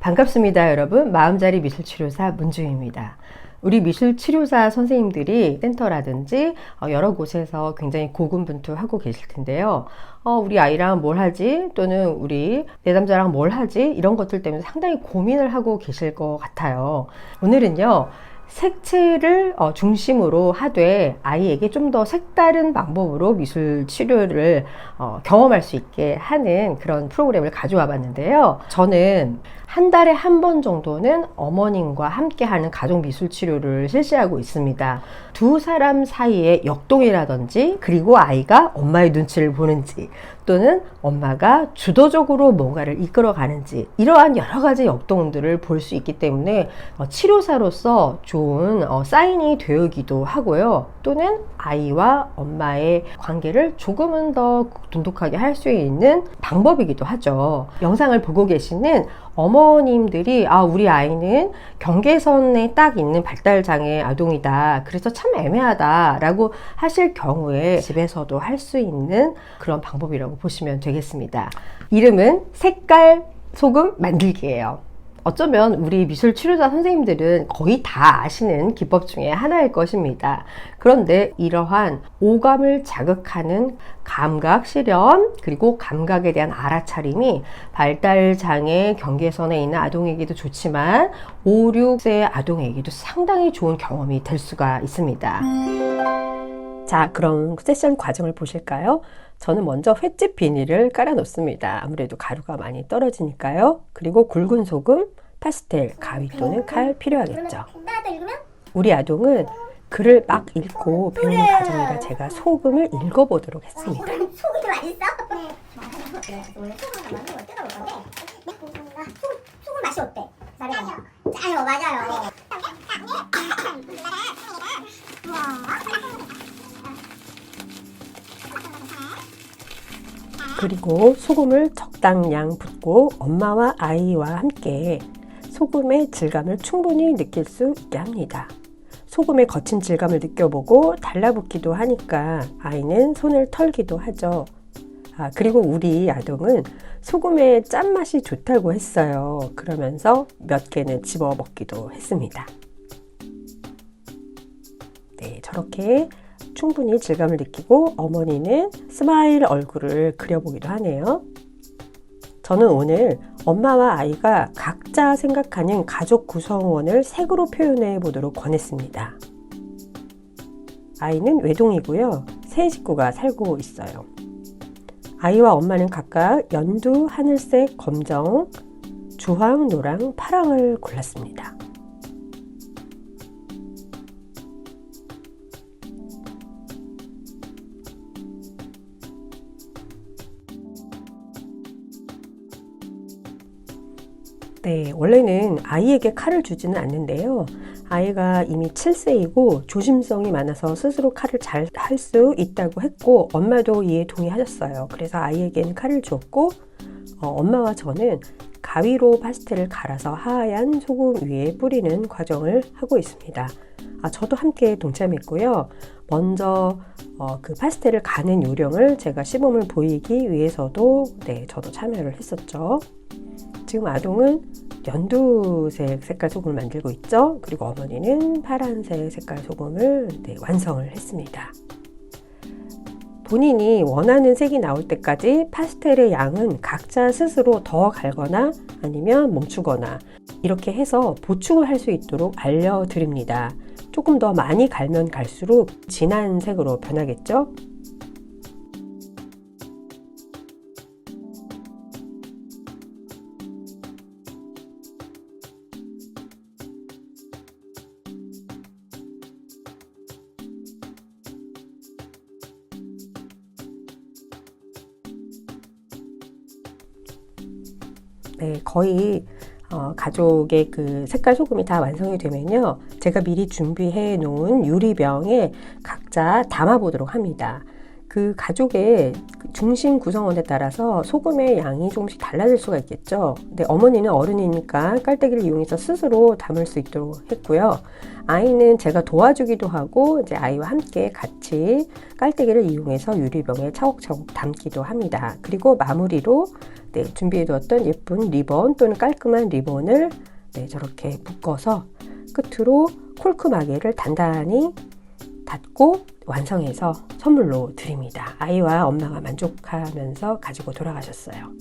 반갑습니다, 여러분. 마음자리 미술치료사 문주입니다. 우리 미술치료사 선생님들이 센터라든지 어, 여러 곳에서 굉장히 고군분투하고 계실 텐데요. 어, 우리 아이랑 뭘 하지? 또는 우리 내담자랑 뭘 하지? 이런 것들 때문에 상당히 고민을 하고 계실 것 같아요. 오늘은요. 색채를 어, 중심으로 하되 아이에게 좀 더 색다른 방법으로 미술 치료를 어, 경험할 수 있게 하는 그런 프로그램을 가져와 봤는데요. 저는 한 달에 한 번 정도는 어머님과 함께 하는 가족 미술 치료를 실시하고 있습니다. 두 사람 사이의 역동이라든지 그리고 아이가 엄마의 눈치를 보는지 또는 엄마가 주도적으로 뭔가를 이끌어 가는지 이러한 여러 가지 역동들을 볼 수 있기 때문에 어, 치료사로서 좋은 어, 사인이 되기도 하고요. 또는 아이와 엄마의 관계를 조금은 더 돈독하게 할 수 있는 방법이기도 하죠. 영상을 보고 계시는 어머님들이 아 우리 아이는 경계선에 딱 있는 발달 장애 아동이다. 그래서 참 애매하다 라고 하실 경우에 집에서도 할 수 있는 그런 방법이라고 보시면 되겠습니다. 이름은 색깔 소금 만들기예요. 어쩌면 우리 미술 치료자 선생님들은 거의 다 아시는 기법 중에 하나일 것입니다. 그런데 이러한 오감을 자극하는 감각 실현 그리고 감각에 대한 알아차림이 발달 장애 경계선에 있는 아동에게도 좋지만 5, 6세 아동에게도 상당히 좋은 경험이 될 수가 있습니다. 자, 그럼 세션 과정을 보실까요? 저는 먼저 횟집 비닐을 깔아 놓습니다. 아무래도 가루가 많이 떨어지니까요. 그리고 굵은 소금, 파스텔, 가위 또는 칼 필요하겠죠. 우리 아동은 글을 막 읽고 배우는 과정이라 제가 소금을 읽어보도록 했습니다. 소금이 맛있어? 네. 오늘 소금 하나 만든 걸 뜯어볼 건데 네? 아, 소금, 소금 맛이 어때? 말해봐. 짜요, 맞아요. 그리고 소금을 적당량 붓고 엄마와 아이와 함께 소금의 질감을 충분히 느낄 수 있게 합니다. 소금의 거친 질감을 느껴보고 달라붙기도 하니까 아이는 손을 털기도 하죠. 아, 그리고 우리 아동은 소금의 짠맛이 좋다고 했어요. 그러면서 몇 개는 집어 먹기도 했습니다. 네, 저렇게 충분히 질감을 느끼고 어머니는 스마일 얼굴을 그려보기도 하네요. 저는 오늘 엄마와 아이가 각자 생각하는 가족 구성원을 색으로 표현해 보도록 권했습니다. 아이는 외동이고요. 세 식구가 살고 있어요. 아이와 엄마는 각각 연두, 하늘색, 검정, 주황, 노랑, 파랑을 골랐습니다. 네, 원래는 아이에게 칼을 주지는 않는데요. 아이가 이미 7세이고 조심성이 많아서 스스로 칼을 잘 할 수 있다고 했고 엄마도 이에 동의하셨어요. 그래서 아이에게는 칼을 주었고 어, 엄마와 저는 가위로 파스텔을 갈아서 하얀 소금 위에 뿌리는 과정을 하고 있습니다. 아, 저도 함께 동참했고요. 먼저 어, 그 파스텔을 가는 요령을 제가 시범을 보이기 위해서도 네, 저도 참여를 했었죠. 지금 아동은 연두색 색깔 소금을 만들고 있죠. 그리고 어머니는 파란색 색깔 소금을 네, 완성을 했습니다. 본인이 원하는 색이 나올 때까지 파스텔의 양은 각자 스스로 더 갈거나 아니면 멈추거나 이렇게 해서 보충을 할 수 있도록 알려드립니다. 조금 더 많이 갈면 갈수록 진한 색으로 변하겠죠? 네, 거의 어, 가족의 그 색깔 소금이 다 완성이 되면요. 제가 미리 준비해 놓은 유리병에 각자 담아 보도록 합니다. 그 가족의 그 중심 구성원에 따라서 소금의 양이 조금씩 달라질 수가 있겠죠. 근데 어머니는 어른이니까 깔때기를 이용해서 스스로 담을 수 있도록 했고요. 아이는 제가 도와주기도 하고 이제 아이와 함께 같이 깔때기를 이용해서 유리병에 차곡차곡 담기도 합니다. 그리고 마무리로 네, 준비해두었던 예쁜 리본 또는 깔끔한 리본을 네, 저렇게 묶어서 끝으로 콜크 마개를 단단히 닫고 완성해서 선물로 드립니다. 아이와 엄마가 만족하면서 가지고 돌아가셨어요.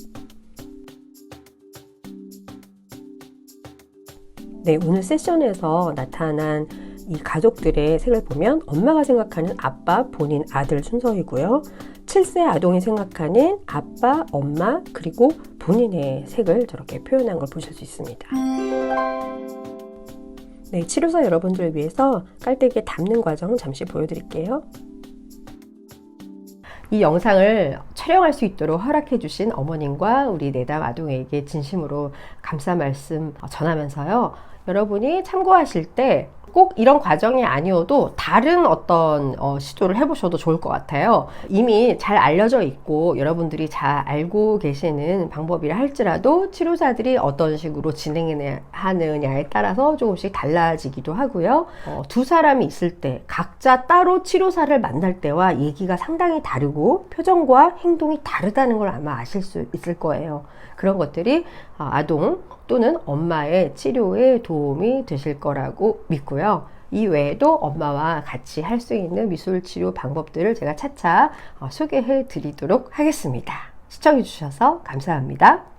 네, 오늘 세션에서 나타난 이 가족들의 색을 보면 엄마가 생각하는 아빠, 본인, 아들 순서이고요. 7세 아동이 생각하는 아빠, 엄마, 그리고 본인의 색을 저렇게 표현한 걸 보실 수 있습니다. 네, 치료사 여러분들을 위해서 깔때기에 담는 과정 잠시 보여드릴게요. 이 영상을 촬영할 수 있도록 허락해 주신 어머님과 우리 내담 아동에게 진심으로 감사 말씀 전하면서요. 여러분이 참고하실 때 꼭 이런 과정이 아니어도 다른 어떤 어, 시도를 해보셔도 좋을 것 같아요. 이미 잘 알려져 있고 여러분들이 잘 알고 계시는 방법이라 할지라도 치료사들이 어떤 식으로 진행하느냐에 따라서 조금씩 달라지기도 하고요. 어, 두 사람이 있을 때 각자 따로 치료사를 만날 때와 얘기가 상당히 다르고 표정과 행동이 다르다는 걸 아마 아실 수 있을 거예요. 그런 것들이 어, 아동 또는 엄마의 치료에 도움이 되실 거라고 믿고요. 이 외에도 엄마와 같이 할 수 있는 미술 치료 방법들을 제가 차차 어, 소개해 드리도록 하겠습니다. 시청해 주셔서 감사합니다.